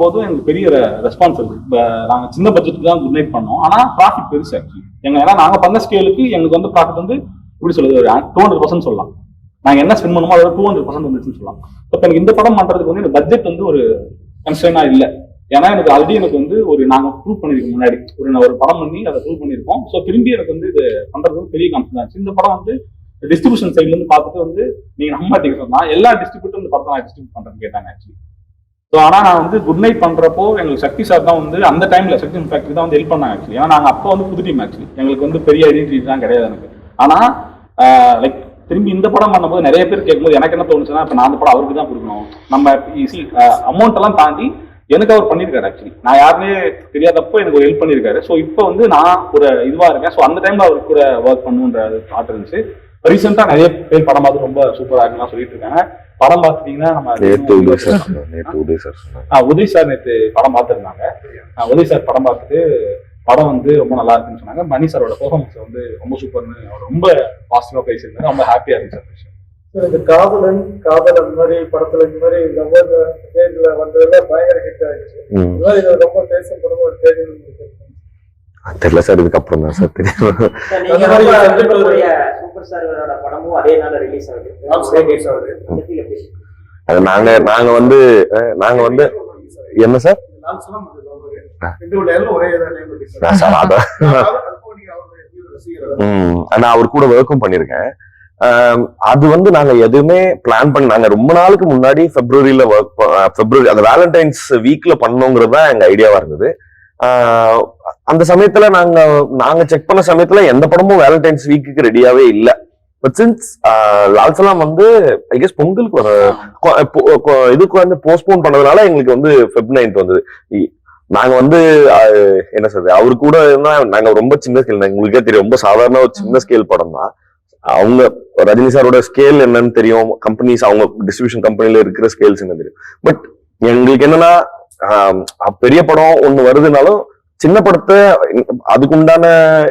பண்ணும்போது எனக்கு பெரிய ரெஸ்பான்ஸ் இருக்கு. இப்போ நாங்கள் சின்ன பட்ஜெட்டுக்கு தான் குட் நைட் பண்ணோம். ஆனால் ப்ராஃபிட் பெருசு ஆக்சுவலி எங்க ஏன்னா நாங்கள் பண்ண ஸ்கேலுக்கு எங்களுக்கு வந்து ப்ராஃபிட் வந்து எப்படி சொல்லுது ஒரு டூ ஹண்ட்ரட் பர்சன்ட் சொல்லலாம். நாங்கள் என்ன ஸ்பெண்ட் பண்ணுமோ அதோட டூ ஹண்ட்ரட் பர்சன்ட் வந்துச்சுன்னு சொல்லலாம். இப்போ எனக்கு இந்த படம் பண்ணுறதுக்கு வந்து எனக்கு பட்ஜெட் வந்து ஒரு கன்ஸ்டன்டாக இல்லை. ஏன்னா எனக்கு ஆல்ரெடி எனக்கு வந்து ஒரு நாங்கள் ப்ரூவ் பண்ணியிருக்கோம் முன்னாடி. ஒரு நான் ஒரு படம் பண்ணி அதை ப்ரூவ் பண்ணியிருக்கோம் ஸோ திரும்பி எனக்கு வந்து இது பண்ணுறது பெரிய பெரிய கான்ஃபிடன்ஸ் இந்த படம் வந்து டிஸ்ட்ரிபியூஷன் சைட்ல இருந்து பார்த்துட்டு வந்து நீங்க நம்ப மாட்டீங்க சொன்னா எல்லா டிஸ்ட்ரிபியூட்டர் இந்த படத்தை நான் டிஸ்ட்ரிபியூட் பண்றேன்னு கேட்டாங்க ஆக்சுவலி ஸோ ஆனால் நான் வந்து குட் நைட் பண்ணுறப்போ எங்களுக்கு சக்தி சார் தான் வந்து அந்த டைமில் சக்தி ஃபேக்டரி தான் வந்து ஹெல்ப் பண்ணாங்க ஆக்சுவலி ஏன்னா நாங்கள் அப்போ வந்து புது டீம் ஆக்சுவலி எங்களுக்கு வந்து பெரிய ஐடென்டிட்டி தான் கிடையாது எனக்கு. ஆனால் லைக் திரும்பி இந்த படம் பண்ணும்போது நிறைய பேர் கேட்கும்போது எனக்கு என்ன தோணுச்சுன்னா இப்போ நான் அந்த படம் அவருக்கு தான் கொடுக்கணும். நம்ம ஈஸி அமௌண்ட் எல்லாம் தாண்டி எனக்கு அவர் பண்ணியிருக்காரு ஆக்சுவலி நான் யாருமே தெரியாதப்போ எனக்கு ஒரு ஹெல்ப் பண்ணியிருக்காரு ஸோ இப்போ வந்து நான் ஒரு இதுவாக இருக்கேன். ஸோ அந்த டைம்ல அவர் கூட ஒர்க் பண்ணுன்ற தாட் இருந்துச்சு. ரீசெண்டாக நிறைய பேர் படம் பார்த்து ரொம்ப சூப்பராக இருக்குன்னு சொல்லிட்டு இருக்காங்க. படம் பார்த்துட்டீங்கன்னா நம்ம நேற்று உதய் சார் உதய் சார் சொன்னாங்க. ஆ, உதய் சார் நேற்று படம் பார்த்துருந்தாங்க. உதய் சார் படம் பார்த்துட்டு படம் வந்து ரொம்ப நல்லா இருக்குன்னு சொன்னாங்க. மணி சாரோட பெர்ஃபார்மன்ஸ் வந்து ரொம்ப சூப்பர்னு அவர் ரொம்ப பாசிட்டிவா பேசியிருந்தாங்க ரொம்ப ஹாப்பியா இருந்துச்சு அந்த விஷயம். சார் இந்த காதலன் காதல் அந்த மாதிரி படத்துல இந்த மாதிரி லவ்வர் ஸ்டேஜ்ல வந்ததுல பயங்கர ஹிட் ஆயிடுச்சு. இது ரொம்ப பேசப்படும் ஒரு ஸ்டேஜ் தெரியல சார் இதுக்கப்புறம் தான் சார் தெரியும் சூப்பர் ஸ்டாரோட படமும் அதே நாள் ரிலீஸ் ஆகுது? அது நாங்க நாங்க வந்து நாங்க வந்து என்ன சார். நான் அவர் கூட ஒர்க்கும் பண்ணியிருக்கேன் ஆம், அது வந்து நாங்க எதுவுமே பிளான் பண்ண நாங்க ரொம்ப நாளுக்கு முன்னாடி பிப்ரவரியில ஒர்க் பிப்ரவரி அந்த வேலண்டைன்ஸ் வீக்ல பண்ணோங்கிறது தான் எங்க ஐடியாவா இருந்தது. அந்த சமயத்துல நாங்க நாங்க செக் பண்ண சமயத்துல எந்த படமும் வேலண்டைன்ஸ் வீக்குக்கு ரெடியாவே இல்ல. பட் சின்ஸ் லால்சலாம் வந்து ஐ கெஸ் பொங்கலுக்கு வர இதுக்கு வந்து போஸ்ட்போன் பண்ணதுனால எங்களுக்கு வந்து ஃபெப் நைன்த் வந்தது. நாங்க வந்து என்ன சொல்றது அவரு கூட இருந்தா நாங்க ரொம்ப சின்ன ஸ்கேல் உங்களுக்கே தெரியும் ரொம்ப சாதாரண ஒரு சின்ன ஸ்கேல் படம் தான். அவங்க ரஜினி சாரோட ஸ்கேல் என்னன்னு தெரியும். கம்பெனிஸ் அவங்க டிஸ்ட்ரிபியூஷன் கம்பெனில இருக்கிற ஸ்கேல்ஸ் என்ன தெரியும். பட் எங்களுக்கு என்னன்னா பெரிய படம் ஒண்ணு வருதுனாலும் சின்ன படத்தை அதுக்கு உண்டான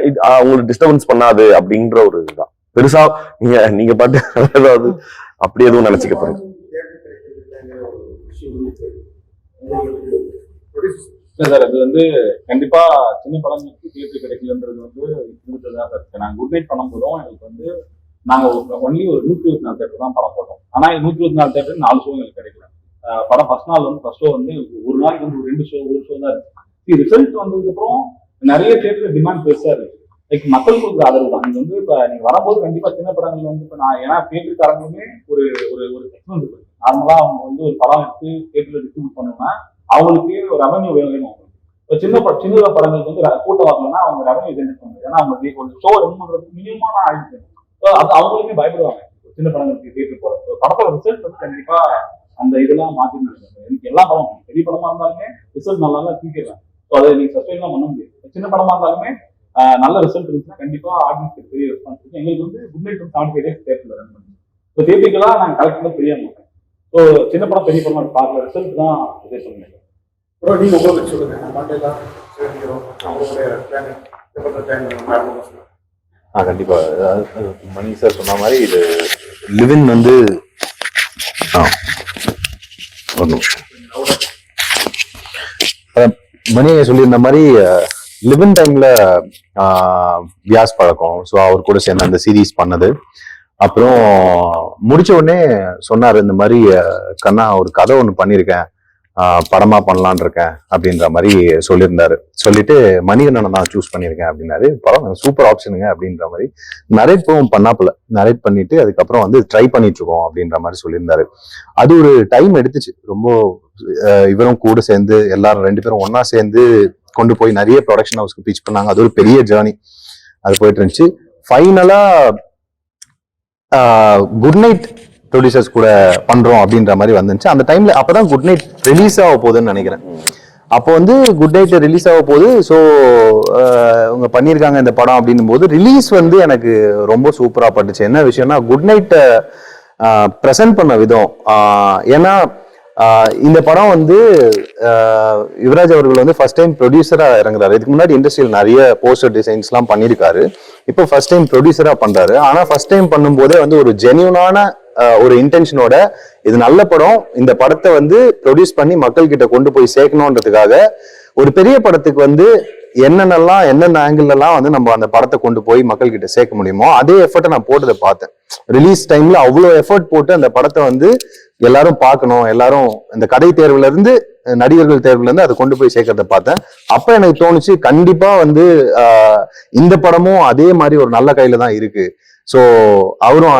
இது அவங்களுக்கு டிஸ்டர்பன்ஸ் பண்ணாது அப்படின்ற ஒரு இதுதான். பெருசா நீங்க நீங்க பாட்டு ஏதாவது அப்படி எதுவும் நினைச்சுக்க போறீங்க இல்ல சார் அது வந்து கண்டிப்பா சின்ன படங்களுக்கு தியேட்டர் கிடைக்கலன்றது வந்து இருந்துட்டு தான் சார் இருக்கு. நாங்க குட் நைட் பண்ணும்போதும் எங்களுக்கு வந்து நாங்க ஒன்லி ஒரு நூத்தி இருபத்தி நாலு தேட்டர் தான் படம் போட்டோம். ஆனா நூத்தி இருபத்தி நாலு தேட்டர் நாலு ஷோ எங்களுக்கு கிடைக்கல. படம் ஃபர்ஸ்ட் நாள் வந்து ஃபர்ஸ்ட் ஷோ வந்து ஒரு நாளைக்கு வந்து ரெண்டு ஷோ ஒரு ஷோ தான் இருக்கு. ரிசல்ட் வந்ததுக்கு அப்புறம் நிறைய தேட்டர் டிமாண்ட் பெருசா இருக்கு. லைக் மக்களுக்கு கொடுக்குற ஆதரவு தான். நீங்க வந்து இப்ப நீங்க வரும்போது கண்டிப்பா சின்ன படங்கள் வந்து இப்ப நான் ஏன்னா தேட்டருக்காரங்களுமே ஒரு ஒரு ஒரு எக்ஸ்பென்ஸ் இருக்கு. நார்மலா அவங்க வந்து ஒரு படம் எடுத்து தேட்டர்ல டிஸ்ட்ரிபியூட் பண்ணணும்னா அவங்களுக்கு ஒரு ரெவன்யூ வேணும் இப்போ சின்ன படம் சின்ன படங்களுக்கு வந்து கூட்டம் வரலன்னா அவங்க ரெவன்யூ ஜென்ரேட் பண்ணுவாங்க. ஏன்னா அவங்க ஒரு ஷோ ரன் பண்ணுறதுக்கு மினிமமான ஆயிடுச்சு. ஸோ அது அவங்களுமே பயப்படுவாங்க. சின்ன படங்களுக்கு தேட்டர் போறது படத்தோட ரிசல்ட் வந்து கண்டிப்பா அந்த இதெல்லாம் மாற்றி எனக்கு எல்லா படம் பெரிய படமா இருந்தாலுமே ரிசல்ட் நல்லா தான் தூக்கிடுவேன் ஸோ அதை நீங்க சஸ்டைன்லாம் பண்ண முடியாது. சின்ன படமா இருந்தாலுமே நல்ல ரிசல்ட் இருந்துச்சுன்னா கண்டிப்பா ஆடியன்ஸ்க்கு பெரிய ரெஸ்பான்ஸ் இருக்கு எங்களுக்கு வந்து good night seventy five days தேட்டர்ல ரன் பண்ணுவோம் ஸோ தேட்டருக்கெல்லாம் நாங்கள் கலெக்ட் பண்ண தெரிய மாட்டேன். ஸோ சின்ன படம் பெரிய படமா பார்க்கல ரிசல்ட் தான் இதே சொல்லுங்க. ப்ரோ நீங்க உங்களுக்கு சொல்லுங்க. மண்டேலாம் அவங்களுடைய பிளான் எப்போ பிளான் ஆ கண்டிப்பா. அதாவது, அது மணி சார் சொன்ன மாதிரி இது லிவின் வந்து ஒரு நிமிஷம் மணி சொல்லியிருந்த மாதிரி லிவன் டைம்ல வியாஸ் பழக்கம். ஸோ அவர் கூட சேர்ந்து அந்த சீரீஸ் பண்ணது. அப்புறம் முடிச்ச உடனே சொன்னார் இந்த மாதிரி கண்ணா ஒரு கதை ஒன்று பண்ணியிருக்கேன் படமாக படமா பண்ணலான் இருக்கேன் அப்படின்ற மாதிரி சொல்லியிருந்தாரு. சொல்லிட்டு மணிகண்டனை நான் சூஸ் பண்ணியிருக்கேன் அப்படின்னாரு. படம் சூப்பர் ஆப்ஷனுங்க அப்படின்ற மாதிரி நரேட்டும் பண்ணாப்புல. நரேட் பண்ணிட்டு அதுக்கப்புறம் வந்து ட்ரை பண்ணிட்டு இருக்கோம் அப்படின்ற மாதிரி சொல்லியிருந்தாரு. அது ஒரு டைம் எடுத்துச்சு. ரொம்ப இவரும் கூட சேர்ந்து எல்லாரும் ரெண்டு பேரும் ஒன்னா சேர்ந்து கொண்டு போய் நிறைய ப்ரொடக்ஷன் ஹவுஸ்க்கு பீச் பண்ணாங்க. அது ஒரு பெரிய ஜேர்னி அது போயிட்டு இருந்துச்சு. ஃபைனலா குட் நைட் ப்ரொடியூசர்ஸ் கூட பண்றோம் அப்படின்ற மாதிரி வந்துச்சு. அந்த டைம்ல அப்பதான் குட் நைட் ரிலீஸ் ஆக போகுதுன்னு நினைக்கிறேன். அப்போ வந்து குட் நைட் ரிலீஸ் ஆக போகுது. ஸோ இவங்க பண்ணியிருக்காங்க இந்த படம் அப்படின்னும் போது ரிலீஸ் வந்து எனக்கு ரொம்ப சூப்பரா பட்டுச்சு. என்ன விஷயம்னா குட் நைட்டை ப்ரெசென்ட் பண்ண விதம் ஏன்னா இந்த படம் வந்து யுவராஜ் அவர்கள் வந்து ஃபர்ஸ்ட் டைம் ப்ரொடியூசரா இறங்குறாரு. இதுக்கு முன்னாடி இண்டஸ்ட்ரியில் நிறைய போஸ்டர் டிசைன்ஸ்லாம் பண்ணியிருக்காரு. இப்போ ஃபர்ஸ்ட் டைம் ப்ரொடியூசரா பண்றாரு. ஆனா ஃபர்ஸ்ட் டைம் பண்ணும்போதே வந்து ஒரு ஜென்யூனான ஒரு இன்டென்ஷனோட இது நல்ல படம். இந்த படத்தை வந்து ப்ரொடியூஸ் பண்ணி மக்கள் கிட்ட கொண்டு போய் சேர்க்கணுன்றதுக்காக ஒரு பெரிய படத்துக்கு வந்து என்னென்னலாம் என்னென்ன ஆங்கிள்லாம் வந்து நம்ம அந்த படத்தை கொண்டு போய் மக்கள் கிட்ட சேர்க்க முடியுமோ அதே எஃபர்ட்டை நான் போட்டதை பார்த்தேன். ரிலீஸ் டைம்ல அவ்வளோ எஃபர்ட் போட்டு அந்த படத்தை வந்து எல்லாரும் பார்க்கணும் எல்லாரும் இந்த கதை தேர்வுல இருந்து நடிகர்கள் தேர்வுல இருந்து அதை கொண்டு போய் சேர்க்கறத பார்த்தேன். அப்ப எனக்கு தோணுச்சு கண்டிப்பா வந்து இந்த படமும் அதே மாதிரி ஒரு நல்ல கையில தான் இருக்கு. ஸோ அவரும்